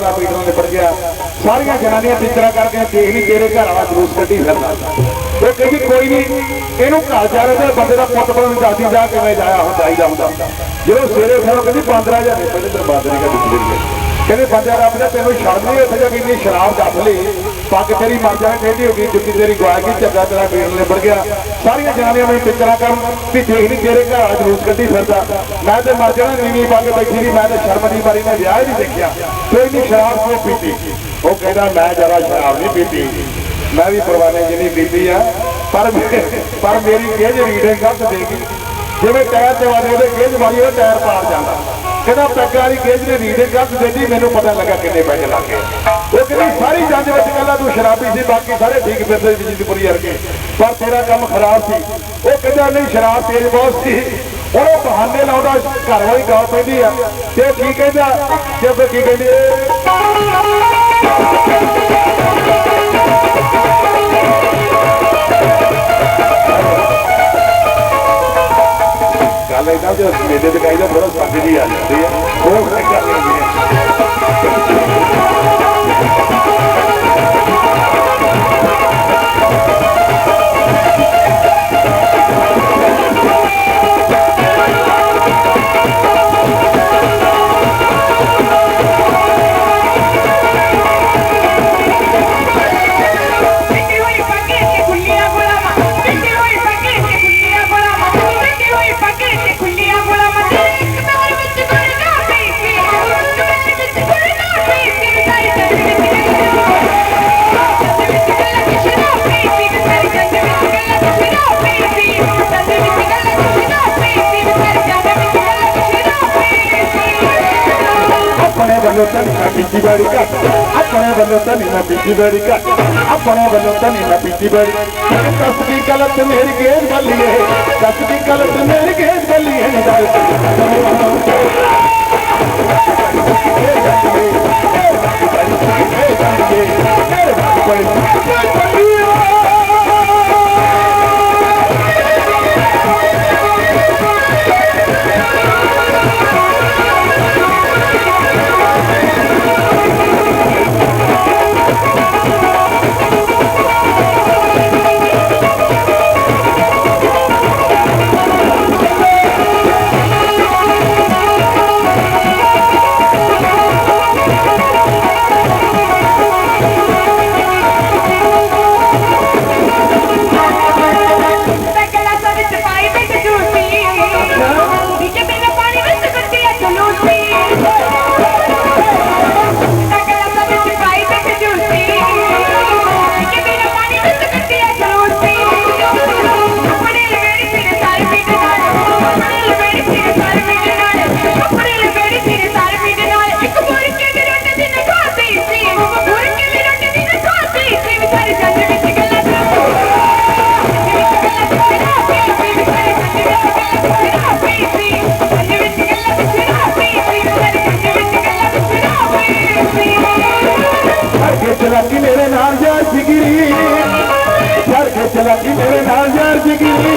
ਦਾ metre ਨਿਬੜ ਗਿਆ। ਸਾਰੀਆਂ ਜਨਾਨੀਆਂ ਟੀਚਰਾਂ ਕਰਕੇ ਦੇਖ ਨਹੀਂ ਤੇਰੇ ਘਰ ਵਾਲਾ ਜਲੂਸ ਕੱਢੀ ਫਿਰਦਾ। ਉਹ ਕਹਿੰਦੀ, ਕੋਈ ਨਹੀਂ, ਇਹਨੂੰ ਘਰ ਜਾ ਰਹੇ ਤੇ ਬੰਦੇ ਦਾ ਪੁੱਤ ਬਣਨ ਦਾਦੀ ਜਾ ਕਿਵੇਂ ਜਾਇਆ ਹੁੰਦਾ ਜਾਈਦਾ ਹੁੰਦਾ। ਜਦੋਂ ਸਵੇਰੇ ਉੱਠਿਆ ਕਹਿੰਦੀ 15000 ਦੇ ਪਹਿਲੇ ਤੇ ਕਹਿੰਦੇ ਬੰਦੇ ਰੱਬ ਨੇ ਤੈਨੂੰ ਸ਼ਰਮ ਨਹੀਂ ਉੱਥੇ ਜਾ ਕੇ ਇੰਨੀ ਸ਼ਰਾਬ ਦੱਸ ਲਈ। ਪੱਗ ਤੇਰੀ ਮਰ ਜਾਏ ਟੇਢੀ ਹੋ ਗਈ ਜੁੱਤੀ ਤੇਰੀ ਗਵਾ ਗਈ ਝੱਗਾ ਤੇਰਾ ਪੀਣ ਨਿਬੜ ਗਿਆ। ਸਾਰੀਆਂ ਜਨਾਨੀਆਂ ਮੈਨੂੰ ਟਿੱਚਰਾਂ ਕਰਨ, ਵੀ ਦੇਖ ਨਹੀਂ ਤੇਰੇ ਘਰ ਆ ਜਲੂਸ ਕੱਢੀ ਫਿਰਦਾ। ਮੈਂ ਤੇ ਮਰ ਜਾਣਾ, ਨੀਵੀਂ ਪੱਗ ਬੈਠੀ ਨਹੀਂ ਮੈਂ ਤੇ ਸ਼ਰਮ ਦੀ ਮਾਰੀ ਮੈਂ ਵਿਆਹ ਹੀ ਨਹੀਂ ਦੇਖਿਆ। ਕੋਈ ਇੰਨੀ ਸ਼ਰਾਬ ਕਿਉਂ ਪੀਤੀ। ਉਹ ਕਹਿੰਦਾ, ਮੈਂ ਜਰਾ ਸ਼ਰਾਬ ਨਹੀਂ ਪੀਤੀ। ਮੈਂ ਵੀ ਪਰਵਾਨੇ ਜਿੰਨੀ ਪੀਤੀ ਆ, ਪਰ ਮੇ- ਪਰ ਮੇਰੀ ਗੇਜ ਰੀਡਿੰਗ ਗਲਤ ਦੇ ਗਈ? ਜਿਵੇਂ ਟਾਇਰ ਤੇ ਵਾਲੇ ਉਹਦੇ ਗੇਜ ਮਾਰੀ ਉਹ ਟਾਇਰ ਪਾਰ ਜਾਂਦਾ। ਕਹਿੰਦਾ ਪੈਗਾ ਵਾਲੀ ਗੇਜ ਨੇ ਰੀਡਿੰਗ ਗਲਤ ਦਿੱਤੀ ਮੈਨੂੰ ਪਤਾ ਲੱਗਾ ਕਿੰਨੇ ਪੈਸੇ ਲੱਗੇ ਉਹ ਕਹਿੰਦੀ ਸਾਰੀ ਜੰਜ ਵਿੱਚ ਕਹਿੰਦਾ ਤੂੰ ਸ਼ਰਾਬੀ ਸੀ, ਬਾਕੀ ਸਾਰੇ ਠੀਕ ਫਿਰਦੇ ਸੀ ਜਿੱਦਪੁਰੀ ਵਰਗੇ। ਪਰ ਤੇਰਾ ਕੰਮ ਖਰਾਬ ਸੀ। ਉਹ ਕਹਿੰਦਾ ਨਹੀਂ, ਸ਼ਰਾਬ ਤੇਜ਼ ਬਹੁਤ ਸੀ। ਉਹਨੇ ਬਹਾਨੇ ਲਾਉਂਦਾ ਘਰ ਵਾਲੀ ਗਾਲ ਪੈਂਦੀ ਆ। ਤੇ ਕੀ ਕਹਿੰਦਾ? ਤੇ ਫਿਰ ਕੀ ਕਹਿੰਦੀ? ਗੱਲ ਇਦਾਂ ਜੇ ਮੇਲੇ ਤੇ ਕਹੀਦਾ ਥੋੜਾ ਸੰਗ ਜੀ ਆ ਜਾਂਦੀ ਹੈ ਉਹ ਫਿਰ ਗੱਲ ਹੁੰਦੀ ਵੱਲੋਂ ਤਾਂ ਨਹੀਂ ਮੈਂ ਪੀਤੀ ਬੜੀ ਘੱਟ ਆਪਣੇ ਵੱਲੋਂ ਤਾਂ ਨਹੀਂ ਮੈਂ ਪੀਤੀ ਬੜੀ ਘੱਟ ਆਪਣੇ ਵੱਲੋਂ ਤਾਂ ਨਹੀਂ ਮੈਂ ਪੀਤੀ ਬੜੀ ਦੱਸ ਦੀ ਗਲਤ ਮੇਰੀ ਗੇਜ ਬੱਲੀ ਦੱਸ ਦੀ ਗਲਤ ਮੇਰੀ ਗੇਜ ਬੱਲੀ ਏ। ਨਹੀਂ ਦੱਸ ਗਲਾਸਾਂ ਚਲਾਕੀ ਮੇਰੇ ਨਾਲ ਯਾਰ ਜਿਗਰੀ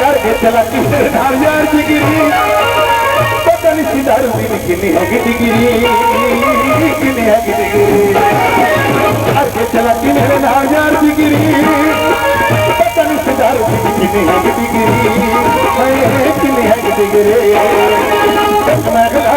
ਕਰ ਚਲਾਕੀ ਮੇਰੇ ਨਾਲ ਯਾਰ ਜਿਗਰੀ ਪਤਾ ਨਹੀਂ ਸੀ ਦਾਰੂ ਦੀ ਕਿੰਨੀ ਹੈਗੀ ਡਿਗਰੀ, ਕਿੰਨੀ ਹੈਗੀ ਡਿਗਰੀ। ਹਰ ਚਲਾਕੀ ਮੇਰੇ ਨਾਲ ਯਾਰ ਜਿਗਰੀ ਪਤਾ ਨਹੀਂ ਸੀ ਦਾਰੂ ਦੀ ਕਿੰਨੀ ਹੈਗੀ ਡਿਗਰੀ। ਹਾਏ, ਕਿੰਨੀ ਹੈਗੀ ਡਿਗਰੀ।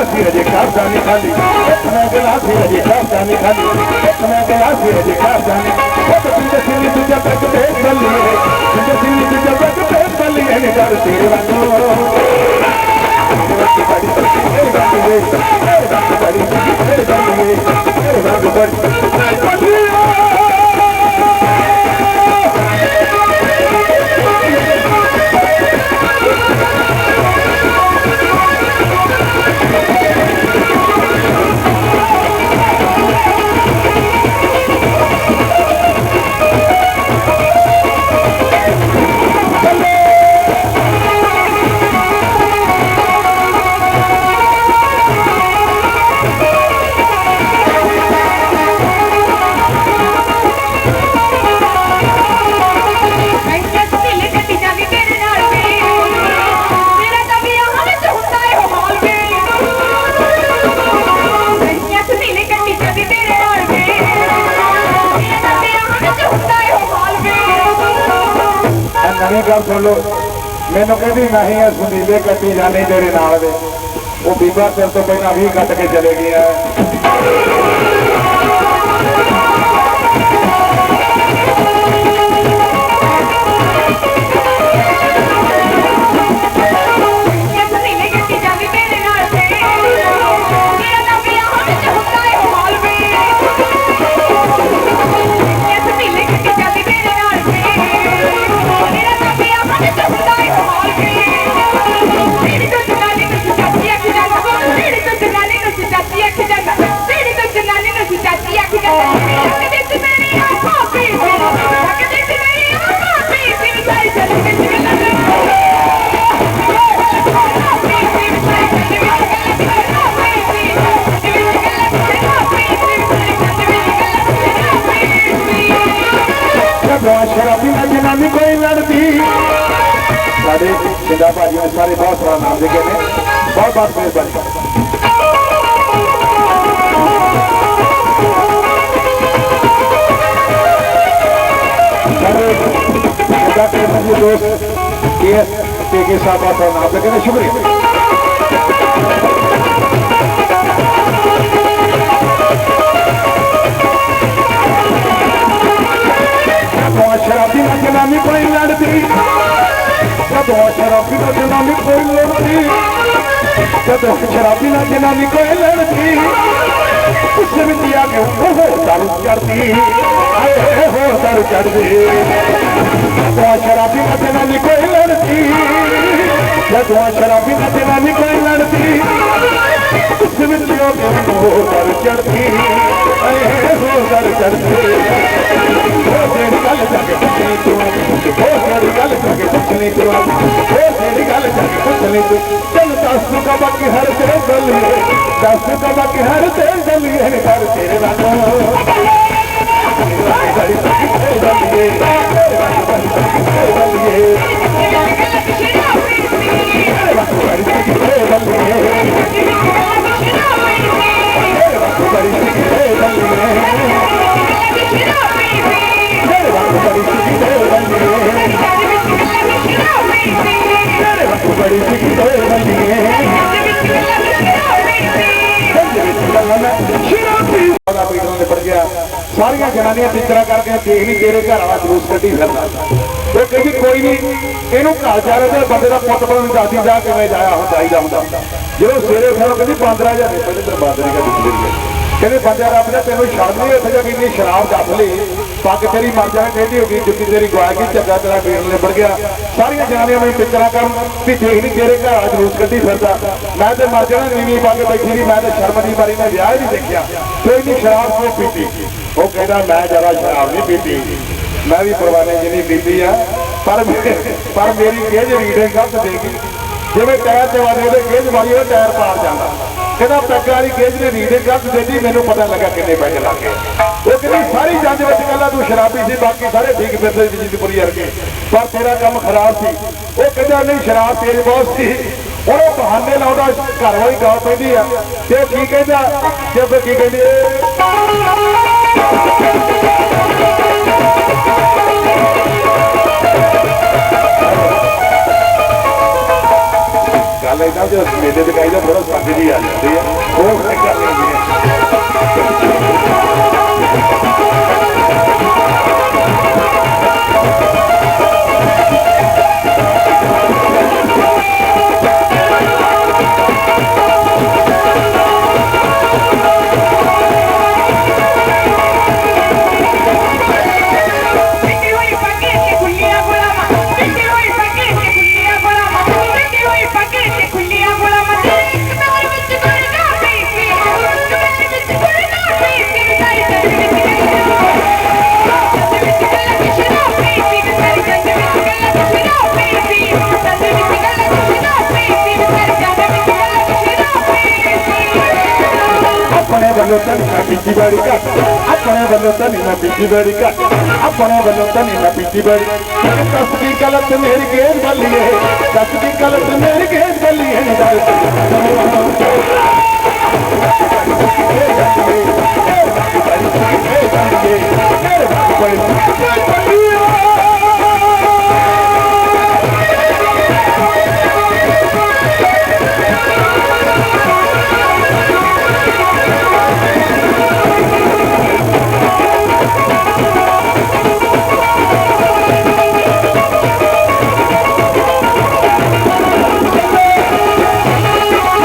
ਇੱਕ ਮੈਂ ਗਲਾਸੀ ਅਜੇ ਕਾਸਾ ਨਹੀਂ ਖਾਲੀ। ਇੱਕ ਮੈਂ ਗਲਾਸੀ ਅਜੇ ਕਾਸਾ ਨਹੀਂ ਖਾਲੀ। ਇੱਕ ਮੈਂ ਗਲਾਸੀ ਅਜੇ ਕਾਸਾ ਨਹੀਂ ਉਹ ਤਾਂ ਪਿੰਡ ਸਿੰਘ ਦੂਜਾ ਪੈਕ ਤੇ ਚੱਲੀਏ ਪਿੰਡ ਸਿੰਘ ਦੂਜਾ ਪੈਕ ਤੇ ਚੱਲੀਏ ਨੇ ਕਰ ਤੇਰੇ ਵਾਂਗੂ ਤੇਰੇ ਵਾਂਗੂ ਬੜੀ ਤੇਰੇ ਵਾਂਗੂ ਵੇ ਤੇਰੇ ਵਾਂਗੂ ਬੜੀ ਤੇਰੇ ਵਾਂਗੂ ਗੱਲ ਸੁਣ ਲਓ। ਮੈਨੂੰ ਕਹਿੰਦੀ, ਨਹੀਂ ਆ ਸੁਨੀਲੇ ਕੱਟੀ ਜਾਣੀ ਤੇਰੇ ਨਾਲ ਦੇ ਉਹ ਬੀਬਾ ਸਿਰ ਤੋਂ ਪਹਿਲਾਂ 20 ਕੱਟ ਕੇ ਚਲੇ ਗਿਆ ਜਦੋਂ ਸ਼ਰਾਬੀ ਨਾਲ ਜਨਾਨੀ ਕੋਈ ਲੜਦੀ। ਸਾਡੇ ਸਿੰਦਾ ਭਾਜੀ ਨੇ ਸਾਰੇ ਬਹੁਤ ਸਾਰਾ ਨਾਮ ਦੇ ਗਏ ਨੇ। ਬਹੁਤ ਬਹੁਤ ਮਿਹਰਬਾਨੀ। ਸਾਡੇ ਸਿੰਦਾ ਕੇ ਮੇਰੇ ਦੋਸਤ ਕੇ ਐਸ ਜਦੋਂ ਸ਼ਰਾਬੀ ਨਾਲ ਜਨਾਨੀ ਕੋਈ ਲੜਦੀ। ਜਦੋਂ ਸ਼ਰਾਬੀ ਨਾਲ ਜਨਾਨੀ ਕੋਈ ਲੜਦੀ, ਉਸ ਵਿੱਚ ਆ ਕੇ ਉਹ ਦਰ ਚੜਦੀ ਆਏ ਹੋ ਦਰ ਚੜਦੀ ਜਦੋਂ ਸ਼ਰਾਬੀ ਨਾਲ ਜਨਾਨੀ ਕੋਈ ਲੜਦੀ, ਜਦੋਂ ਸ਼ਰਾਬੀ ਨਾਲ ਜਨਾਨੀ ਕੋਈ ਲੜਦੀ, ਉਸ ਵਿੱਚ ਆ ਕੇ ਉਹ ਦਰ ਚੜਦੀ ਆਏ ਹੋ ਦਰ ਚੜਦੀ ਉਹ ਤੇਰੀ ਗੱਲ ਜਾ ਤੂੰ, ਉਹ ਤੇਰੀ ਗੱਲ ਜਾ ਕੇ ਪੁੱਛਣੀ ਤੂੰ ਉਹ ਤੇਰੀ ਗੱਲ ਜਾ ਕੇ ਤੂੰ ਚੱਲ ਦੱਸ ਤੂੰ ਕਬਾ ਹਰ ਤੇ ਦਲੀਏ ਦੱਸ ਤੂੰ ਕਬਾ ਹਰ ਤੇ ਦਲੀਏ ਕਰ ਤੇਰੇ ਨਾਲ ਬੜੀ ਸਾਰੀਆਂ ਜਨਾਨੀਆਂ ਟੀਚਰਾਂ ਕਰਕੇ ਦੇਖ ਨਹੀਂ, ਤੇਰੇ ਘਰ ਵਾਲਾ ਜਲੂਸ ਕੱਢੀ ਫਿਰਦਾ। ਉਹ ਕਹਿੰਦੀ, ਕੋਈ ਨਹੀਂ, ਇਹਨੂੰ ਘਰ ਜਾ ਰਹੇ ਤੇ ਬੰਦੇ ਦਾ ਪੁੱਤ ਬਣਨ ਦਾਦੀ ਜਾ, ਕਿਵੇਂ ਜਾਇਆ ਹੁੰਦਾ ਜਾਈਦਾ ਹੁੰਦਾ। ਜਦੋਂ ਸਵੇਰੇ ਫਿਰ ਕਹਿੰਦੀ 15000 ਦੇ ਪਹਿਲੇ ਦਾ ਦਿੱਤੀ ਕਹਿੰਦੇ ਬੰਦਿਆ ਰੱਬ ਨੇ ਤੈਨੂੰ ਛੱਡ ਨਹੀਂ, ਉੱਥੇ ਜਾ ਕੇ ਇੰਨੀ ਸ਼ਰਾਬ ਦੱਸ ਲਈ। ਪੱਗ ਤੇਰੀ ਮਰ ਜਾਏ ਟੇਢੀ ਹੋ ਗਈ ਜੁੱਤੀ ਤੇਰੀ ਗਵਾ ਗਈ ਝੱਗਾ ਤੇਰਾ ਪੀੜ ਨਿਬੜ ਗਿਆ। ਸਾਰੀਆਂ ਜਨਾਨੀਆਂ ਮੈਨੂੰ ਟਿੱਚਰਾਂ ਕਰਨ, ਵੀ ਦੇਖ ਨਹੀਂ, ਤੇਰੇ ਘਰ ਵਾਲਾ ਜਲੂਸ ਕੱਢੀ ਫਿਰਦਾ। ਮੈਂ ਤੇ ਮਰ ਜਾਣਾ, ਨੀਵੀਂ ਪਾ ਬੈਠੀ ਨਹੀਂ ਮੈਂ ਤੇ ਸ਼ਰਮ ਦੀ ਮਾਰੀ ਮੈਂ ਵਿਆਹ ਹੀ ਨਹੀਂ ਦੇਖਿਆ। ਕੋਈ ਨਹੀਂ, ਸ਼ਰਾਬ ਕਿਉਂ ਪੀਤੀ? ਉਹ ਕਹਿੰਦਾ, ਮੈਂ ਜ਼ਿਆਦਾ ਸ਼ਰਾਬ ਨਹੀਂ ਪੀਤੀ। ਮੈਂ ਵੀ ਪਰਵਾਨੇ ਜਿੰਨੀ ਪੀਤੀ ਆ, ਪਰ ਪਰ ਮੇਰੀ ਗੇਜ ਰੀਡਿੰਗ ਗਲਤ ਦੇ ਗਈ ਜਿਵੇਂ ਟਾਇਰ ਤੇ ਵਾਲੇ ਉਹਦੇ ਗੇਜ ਮਾਰੀ ਉਹ ਟਾਇਰ ਪਾਰ ਜਾਂਦਾ। ਕਹਿੰਦਾ, ਪੈਗ ਵਾਲੀ ਗੇਜ ਨੇ ਰੀਡਿੰਗ ਗਲਤ ਦੇਤੀ ਮੈਨੂੰ ਪਤਾ ਲੱਗਾ ਕਿੰਨੇ ਪੈਸੇ ਲੱਗ ਉਹ ਕਹਿੰਦੀ, ਸਾਰੀ ਜੰਜ ਵਿੱਚ ਕਹਿੰਦਾ ਤੂੰ ਸ਼ਰਾਬੀ ਸੀ, ਬਾਕੀ ਸਾਰੇ ਠੀਕ ਫਿਰਦੇ ਸੀ ਜਿੰਦਪੁਰੀ ਵਰਗੇ। ਪਰ ਤੇਰਾ ਕੰਮ ਖਰਾਬ ਸੀ। ਉਹ ਕਹਿੰਦਾ, ਨਹੀਂ, ਸ਼ਰਾਬ ਤੇਰੀ ਬਹੁਤ ਸੀ। ਉਹਨੇ ਬਹਾਨੇ ਲਾਉਂਦਾ, ਘਰ ਵਾਲੀ ਗਾਲ ਪੈਂਦੀ ਆ। ਤੇ ਉਹ ਕੀ ਕਹਿੰਦਾ? ਤੇ ਫਿਰ ਕੀ ਕਹਿੰਦੀ? ਗੱਲ ਇਦਾਂ ਜੇ ਮੇਲੇ ਤੇ ਕਹੀਦਾ ਥੋੜਾ ਸੰਗ ਵੀ ਆ। ਜਾਂਦੀ ਹੈ ਉਹ ਗੱਲ ਨਹੀਂ very cat. I can have a son in a pity very cat. I can have a son in a pity very cat. That's the big color of